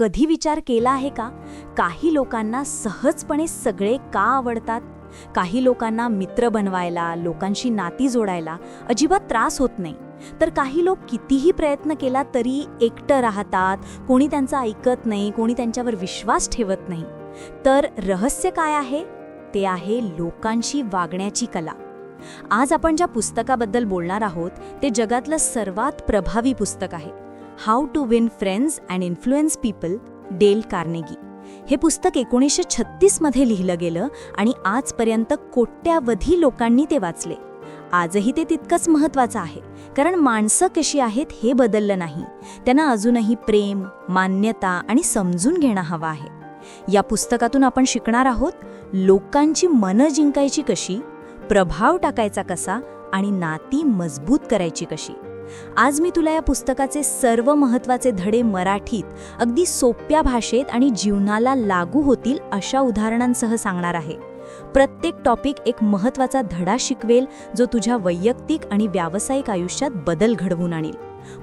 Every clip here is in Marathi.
कधी विचार केला आहे का? काही लोकांना सहजपणे सगळे का आवडतात? काही लोकांना मित्र बनवायला लोकांशी नाती जोडायला अजिबात त्रास होत नाही. तर काही लोक कितीही प्रयत्न केला तरी एकटं राहतात कोणी त्यांचं ऐकत नाही कोणी त्यांच्यावर विश्वास ठेवत नाही. तर रहस्य काय आहे? ते आहे लोकांशी वागण्याची कला. आज आपण ज्या पुस्तकाबद्दल बोलणार आहोत ते जगातलं सर्वात प्रभावी पुस्तक आहे. How to win friends and influence people Dale Carnegie. हे पुस्तक एकोणीसशे छत्तीसमध्ये लिहिलं गेलं आणि आजपर्यंत कोट्यावधी लोकांनी ते वाचले. आजही ते तितकंच महत्त्वाचं आहे कारण माणसं कशी आहेत हे बदललं नाही. त्यांना अजूनही प्रेम मान्यता आणि समजून घेणं हवं आहे. या पुस्तकातून आपण शिकणार आहोत लोकांची मनं जिंकायची कशी प्रभाव टाकायचा कसा आणि नाती मजबूत करायची कशी. आज मी तुला या पुस्तकाचे सर्व महत्त्वाचे धडे मराठीत अगदी सोप्या भाषेत आणि जीवनाला लागू होतील अशा उदाहरणांसह सांगणार आहे. प्रत्येक टॉपिक एक महत्त्वाचा धडा शिकवेल जो तुझ्या वैयक्तिक आणि व्यावसायिक आयुष्यात बदल घडवून आणेल.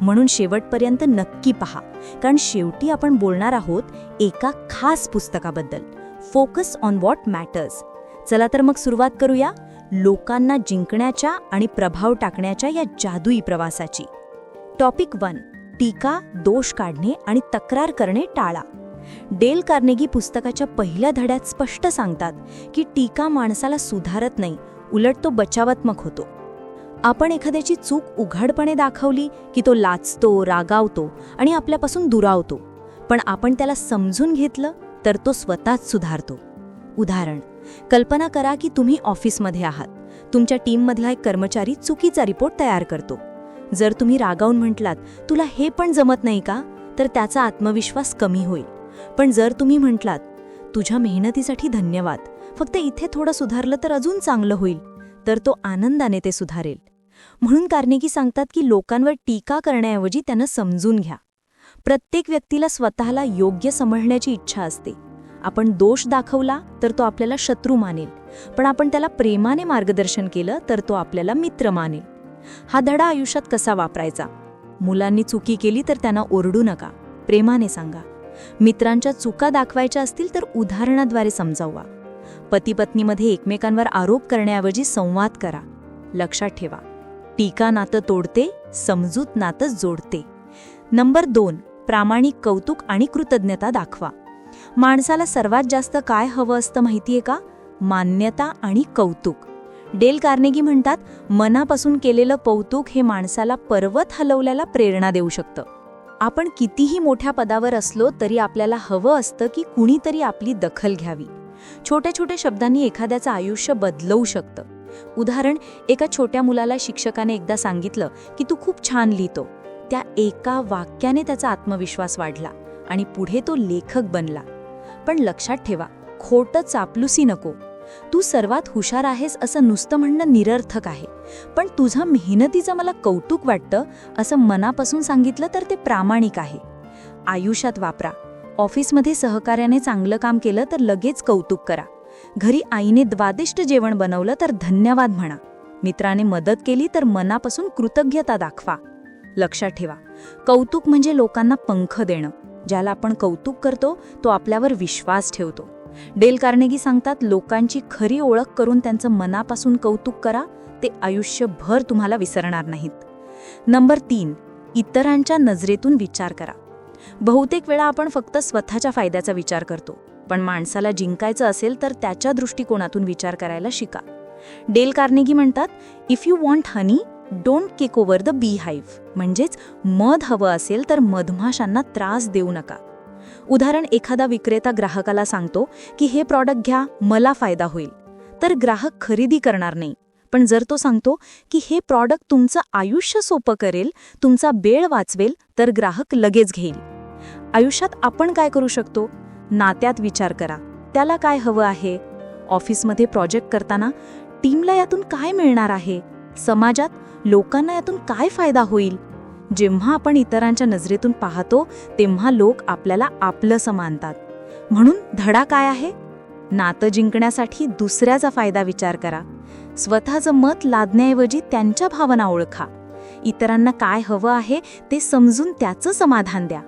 म्हणून शेवटपर्यंत नक्की पहा कारण शेवटी आपण बोलणार आहोत एका खास पुस्तकाबद्दल. फोकस ऑन व्हॉट मॅटर्स चला तर मग सुरुवात करूया. लोकांना जिंकण्याच्या आणि प्रभाव टाकण्याच्या या जादुई प्रवासाची. टॉपिक वन टीका दोष काढणे आणि तक्रार करणे टाळा. डेल कार्नेगी पुस्तकाच्या पहिल्या धड्यात स्पष्ट सांगतात की टीका माणसाला सुधारत नाही उलट तो बचावात्मक होतो. आपण एखाद्याची चूक उघडपणे दाखवली की तो लाचतो रागावतो आणि आपल्यापासून दुरावतो पण आपण त्याला समजून घेतलं तर तो स्वतःच सुधारतो. उदाहरण कल्पना करा की तुम्ही ऑफिसमध्ये आहात. तुमच्या टीममधला एक कर्मचारी चुकीचा रिपोर्ट तयार करतो. जर तुम्ही रागावून म्हटलात तुला हे पण जमत नाही का? तर त्याचा आत्मविश्वास कमी होईल. पण जर तुम्ही म्हटलात तुझ्या मेहनतीसाठी धन्यवाद. फक्त इथे थोडं सुधारलं तर अजून चांगलं होईल. तर तो आनंदाने ते सुधारेल. म्हणून कार्नेगी सांगतात की लोकांवर टीका करण्याऐवजी त्यांना समजून घ्या. प्रत्येक व्यक्तीला स्वतःला योग्य समजण्याची इच्छा असते. आपण दोष दाखवला तर तो आपल्याला शत्रू मानेल. पण आपण त्याला प्रेमाने मार्गदर्शन केलं तर तो आपल्याला मित्र मानेल. हा धडा आयुष्यात कसा वापरायचा? मुलांनी चुकी केली तर त्यांना ओरडू नका. प्रेमाने सांगा. मित्रांच्या चुका दाखवायच्या असतील तर उदाहरणाद्वारे समजावा. पती पत्नीमध्ये एकमेकांवर आरोप करण्याऐवजी संवाद करा. लक्षात ठेवा. टीका नातं तोडते समजूत नातं जोडते. नंबर दोन. प्रामाणिक कौतुक आणि कृतज्ञता दाखवा. माणसाला सर्वात जास्त काय हवं असतं माहितीये का? मान्यता आणि कौतुक. डेल कार्नेगी म्हणतात मनापासून केलेलं कौतुक हे माणसाला पर्वत हलवल्याला प्रेरणा देऊ शकतं. आपण कितीही मोठ्या पदावर असलो तरी आपल्याला हवं असतं की कुणीतरी आपली दखल घ्यावी. छोट्या छोट्या शब्दांनी एखाद्याचं आयुष्य बदलवू शकतं. उदाहरण एका छोट्या मुलाला शिक्षकाने एकदा सांगितलं की तू खूप छान लिहितो. त्या एका वाक्याने त्याचा आत्मविश्वास वाढला आणि पुढे तो लेखक बनला. पण लक्षात ठेवा खोटं चापलुसी नको. तू सर्वात हुशार आहेस असं नुसतं म्हणणं निरर्थक आहे. पण तुझं मेहनतीचं मला कौतुक वाटतं असं मनापासून सांगितलं तर ते प्रामाणिक आहे. आयुष्यात वापरा. ऑफिसमध्ये सहकार्याने चांगलं काम केलं तर लगेच कौतुक करा. घरी आईने द्वादिष्ट जेवण बनवलं तर धन्यवाद म्हणा. मित्राने मदत केली तर मनापासून कृतज्ञता दाखवा. लक्षात ठेवा. कौतुक म्हणजे लोकांना पंख देणं. ज्याला आपण कौतुक करतो तो आपल्यावर विश्वास ठेवतो. डेल कार्नेगी सांगतात लोकांची खरी ओळख करून त्यांचं मनापासून कौतुक करा ते आयुष्यभर तुम्हाला विसरणार नाहीत. नंबर तीन इतरांच्या नजरेतून विचार करा. बहुतेक वेळा आपण फक्त स्वतःच्या फायद्याचा विचार करतो पण माणसाला जिंकायचं असेल तर त्याच्या दृष्टिकोनातून विचार करायला शिका. डेल कार्नेगी म्हणतात if you want honey don't kick over the beehive म्हणजेच मध हवं असेल तर मधमाशांना त्रास देऊ नका. उदाहरण एखादा विक्रेता ग्राहकाला सांगतो की हे प्रॉडक्ट घ्या मला फायदा होईल. तर ग्राहक खरेदी करणार नाही. पण जर तो सांगतो की हे प्रॉडक्ट तुमचं आयुष्य सोपं करेल तुमचा बेळ वाचवेल तर ग्राहक लगेच घेईल. आयुष्यात आपण काय करू शकतो? नात्यात विचार करा. त्याला काय हवं आहे? ऑफिसमध्ये प्रोजेक्ट करताना टीमला यातून काय मिळणार आहे? समाजात लोकांना यातून काय फायदा होईल? जेव्हा आपण इतरांच्या नजरेतून पाहतो तेव्हा लोक आपल्याला आपलं मानतात. म्हणून धडा काय आहे? नातं जिंकण्यासाठी दुसऱ्याचा फायदा विचार करा. स्वतःचं मत लादण्याऐवजी त्यांच्या भावना ओळखा. इतरांना काय हवं आहे ते समजून त्याचं समाधान द्या.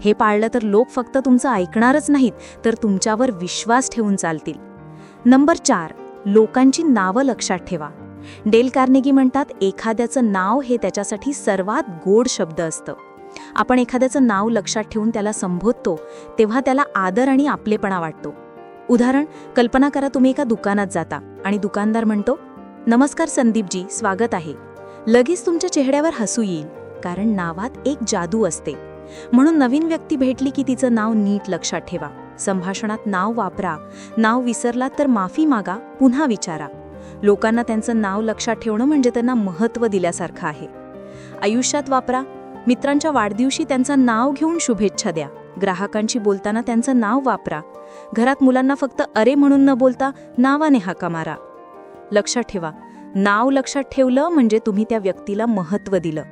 हे पाळलं तर लोक फक्त तुमचं ऐकणारच नाहीत तर तुमच्यावर विश्वास ठेवून चालतील. नंबर चार लोकांची नावं लक्षात ठेवा. डेल कार्नेगी म्हणतात एखाद्याचं नाव हे त्याच्यासाठी सर्वात गोड शब्द असतं. आपण एखाद्याचं नाव लक्षात ठेवून त्याला संबोधतो तेव्हा त्याला आदर आणि आपलेपणा वाटतो. उदाहरण कल्पना करा तुम्ही एका दुकानात जाता आणि दुकानदार म्हणतो नमस्कार संदीपजी स्वागत आहे. लगेच तुमच्या चेहऱ्यावर हसू येईल कारण नावात एक जादू असते. म्हणून नवीन व्यक्ती भेटली की तिचं नाव नीट लक्षात ठेवा. संभाषणात नाव वापरा. नाव विसरला तर माफी मागा पुन्हा विचारा. लोकांना त्यांचं नाव लक्षात ठेवणं म्हणजे त्यांना महत्त्व दिल्यासारखं आहे. आयुष्यात वापरा मित्रांच्या वाढदिवशी त्यांचं नाव घेऊन शुभेच्छा द्या. ग्राहकांशी बोलताना त्यांचं नाव वापरा. घरात मुलांना फक्त अरे म्हणून न बोलता नावाने हाका मारा. लक्षात ठेवा नाव लक्षात ठेवलं म्हणजे तुम्ही त्या व्यक्तीला महत्त्व दिलं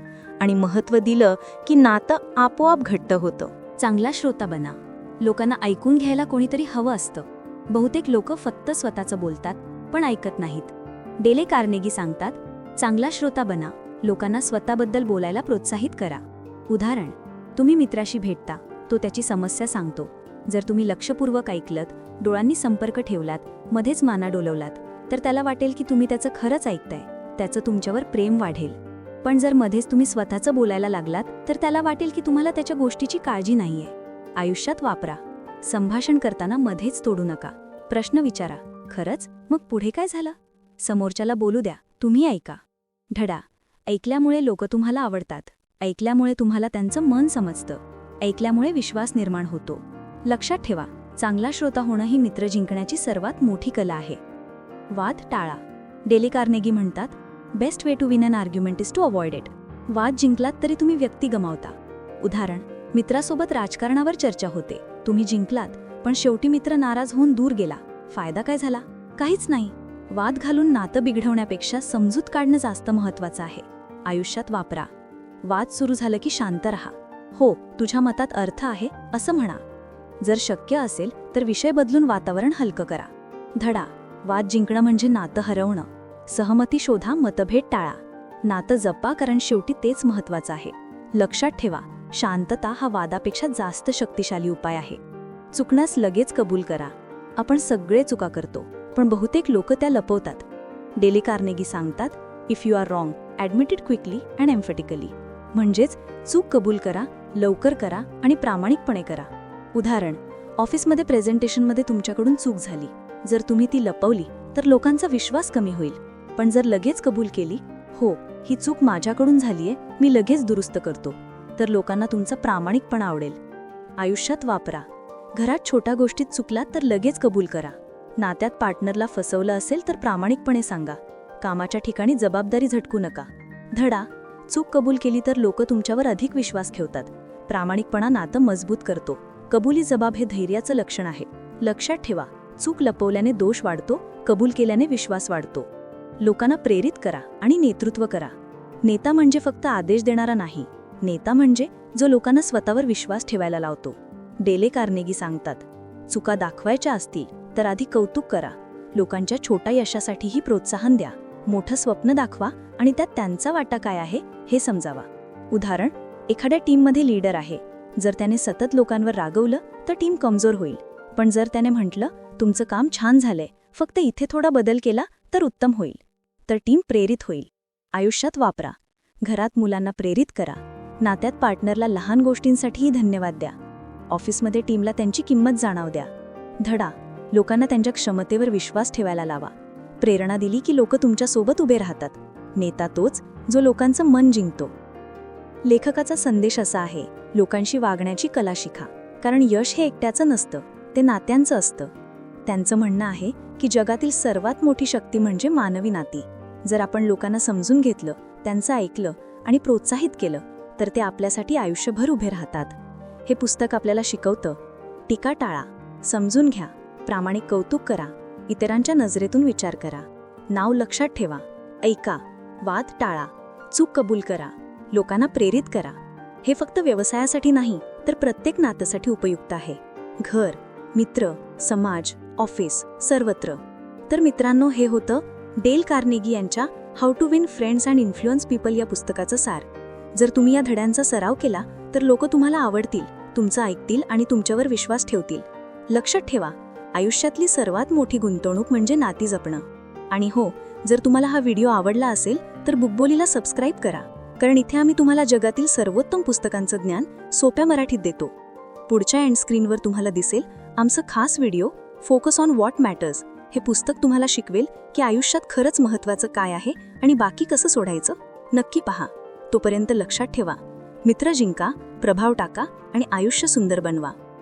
आणि महत्त्व दिलं की नातं आपोआप घट्ट होतं. चांगला श्रोता बना. लोकांना ऐकून घ्यायला कोणीतरी हवं असतं. बहुतेक लोक फक्त स्वतःचं बोलतात. पण ऐकत नाहीत. डेले कार्नेगी सांगतात चांगला श्रोता बना. लोकांना स्वतःबद्दल बोलायला प्रोत्साहित करा. उदाहरण तुम्ही मित्राशी भेटता. तो त्याची समस्या सांगतो. जर तुम्ही लक्षपूर्वक ऐकलत डोळ्यांनी संपर्क ठेवलात मध्येच माना डोलवलात तर त्याला वाटेल की तुम्ही त्याचं खरंच ऐकताय. त्याचं तुमच्यावर प्रेम वाढेल. पण जर मध्येच तुम्ही स्वतःचं बोलायला लागलात तर त्याला वाटेल की तुम्हाला त्याच्या गोष्टीची काळजी नाहीये. आयुष्यात वापरा. संभाषण करताना मध्येच तोडू नका. प्रश्न विचारा. खरंच? मग पुढे काय झालं? समोरच्याला बोलू द्या. तुम्ही ऐका. धडा. ऐकल्यामुळे लोक तुम्हाला आवडतात. ऐकल्यामुळे तुम्हाला त्यांचं मन समजतं. ऐकल्यामुळे विश्वास निर्माण होतो. लक्षात ठेवा चांगला श्रोता होणं ही मित्र जिंकण्याची सर्वात मोठी कला आहे. वाद टाळा. डेली कार्नेगी म्हणतात best way to win an argument is to avoid it. वाद जिंकलात तरी तुम्ही व्यक्ती गमावता. उदाहरण मित्रासोबत राजकारणावर चर्चा होते. तुम्ही जिंकलात पण शेवटी मित्र नाराज होऊन दूर गेला. फायदा काय झाला? काहीच नाही. वाद घालून नातं बिघडवण्यापेक्षा समजूत काढणं जास्त महत्वाचं आहे. आयुष्यात वापरा. वाद सुरू झालं की शांत रहा. हो तुझ्या मतात अर्थ आहे असं म्हणा. जर शक्य असेल तर विषय बदलून वातावरण हलकं करा. धडा. वाद जिंकणं म्हणजे नातं हरवणं. सहमती शोधा मतभेद टाळा. नातं जपा कारण शेवटी तेच महत्वाचं आहे. लक्षात ठेवा शांतता हा वादापेक्षा जास्त शक्तिशाली उपाय आहे. चुकण्यास लगेच कबूल करा. आपण सगळे चुका करतो पण बहुतेक लोक त्या लपवतात. डेली कार्नेगी सांगतात if you are wrong admit it quickly and emphatically म्हणजेच चूक कबूल करा लवकर करा आणि प्रामाणिकपणे करा. उदाहरण ऑफिसमध्ये प्रेझेंटेशनमध्ये तुमच्याकडून चूक झाली. जर तुम्ही ती लपवली तर लोकांचा विश्वास कमी होईल. पण जर लगेच कबूल केली हो ही चूक माझ्याकडून झालीये मी लगेच दुरुस्त करतो. तर लोकांना तुमचा प्रामाणिकपणा आवडेल. आयुष्यात वापरा. घरात छोट्या गोष्टीत चुकलात तर लगेच कबूल करा. नात्यात पार्टनरला फसवलं असेल तर प्रामाणिकपणे सांगा. कामाच्या ठिकाणी जबाबदारी झटकू नका. धडा. चूक कबूल केली तर लोक तुमच्यावर अधिक विश्वास ठेवतात. प्रामाणिकपणा नातं मजबूत करतो. कबुली जबाब हे धैर्याचं लक्षण आहे. लक्षात ठेवा. चूक लपवल्याने दोष वाढतो कबूल केल्याने विश्वास वाढतो. लोकांना प्रेरित करा आणि नेतृत्व करा. नेता म्हणजे फक्त आदेश देणारा नाही. नेता म्हणजे जो लोकांना स्वतःवर विश्वास ठेवायला लावतो. डेले कार्नेगी सांगतात चुका दाखवायच्या असतील तर आधी कौतुक करा. लोकांच्या छोट्या यशासाठीही प्रोत्साहन द्या. मोठं स्वप्न दाखवा आणि त्यात त्यांचा वाटा काय आहे हे समजावा. उदाहरण एखाद्या टीममध्ये लीडर आहे. जर त्याने सतत लोकांवर रागवलं तर टीम कमजोर होईल. पण जर त्याने म्हटलं तुमचं काम छान झालंय फक्त इथे थोडा बदल केला तर उत्तम होईल. तर टीम प्रेरित होईल. आयुष्यात वापरा. घरात मुलांना प्रेरित करा. नात्यात पार्टनरला लहान गोष्टींसाठीही धन्यवाद द्या. ऑफिसमध्ये टीमला त्यांची किंमत जाणाव द्या. धडा. लोकांना त्यांच्या क्षमतेवर विश्वास ठेवायला लावा. प्रेरणा दिली की लोक तुमच्यासोबत उभे राहतात. नेता तोच जो लोकांचं मन जिंकतो. लेखकाचा संदेश असा आहे लोकांशी वागण्याची कला शिका. कारण यश हे एकट्याचं नसतं ते नात्यांचं असतं. त्यांचं म्हणणं आहे की जगातील सर्वात मोठी शक्ती म्हणजे मानवी नाती. जर आपण लोकांना समजून घेतलं त्यांचं ऐकलं आणि प्रोत्साहित केलं तर ते आपल्यासाठी आयुष्यभर उभे राहतात. हे पुस्तक आपल्याला शिकवतं. टीका टाळा समजून घ्या प्रामाणिक कौतुक करा इतरांच्या नजरेतून विचार करा. नाव लक्षात ठेवा ऐका वाद टाळा चूक कबूल करा लोकांना प्रेरित करा. हे फक्त व्यवसायासाठी नाही तर प्रत्येक नात्यासाठी उपयुक्त आहे. घर मित्र समाज ऑफिस सर्वत्र. तर मित्रांनो हे होतं डेल कार्नेगी यांच्या how to win friends and influence people या पुस्तकाचं सार. जर तुम्ही या धड्यांचा सराव केला तर लोक तुम्हाला आवडतील. तुमचं ऐकतील आणि तुमच्यावर विश्वास ठेवतील. लक्षात ठेवा आयुष्यातली सर्वात मोठी गुंतवणूक म्हणजे नाती जपणं. आणि हो जर तुम्हाला हा व्हिडिओ आवडला असेल तर बुकबोलीला सबस्क्राईब करा. कारण इथे आम्ही तुम्हाला जगातील सर्वोत्तम पुस्तकांचं ज्ञान सोप्या मराठीत देतो. पुढच्या एंड स्क्रीनवर तुम्हाला दिसेल आमचं खास video focus on what matters हे पुस्तक तुम्हाला शिकवेल की आयुष्यात खरंच महत्त्वाचं काय आहे आणि बाकी कसं सोडायचं. नक्की पहा. तोपर्यंत लक्षात ठेवा मित्र जिंका प्रभाव टाका आणि आयुष्य सुंदर बनवा.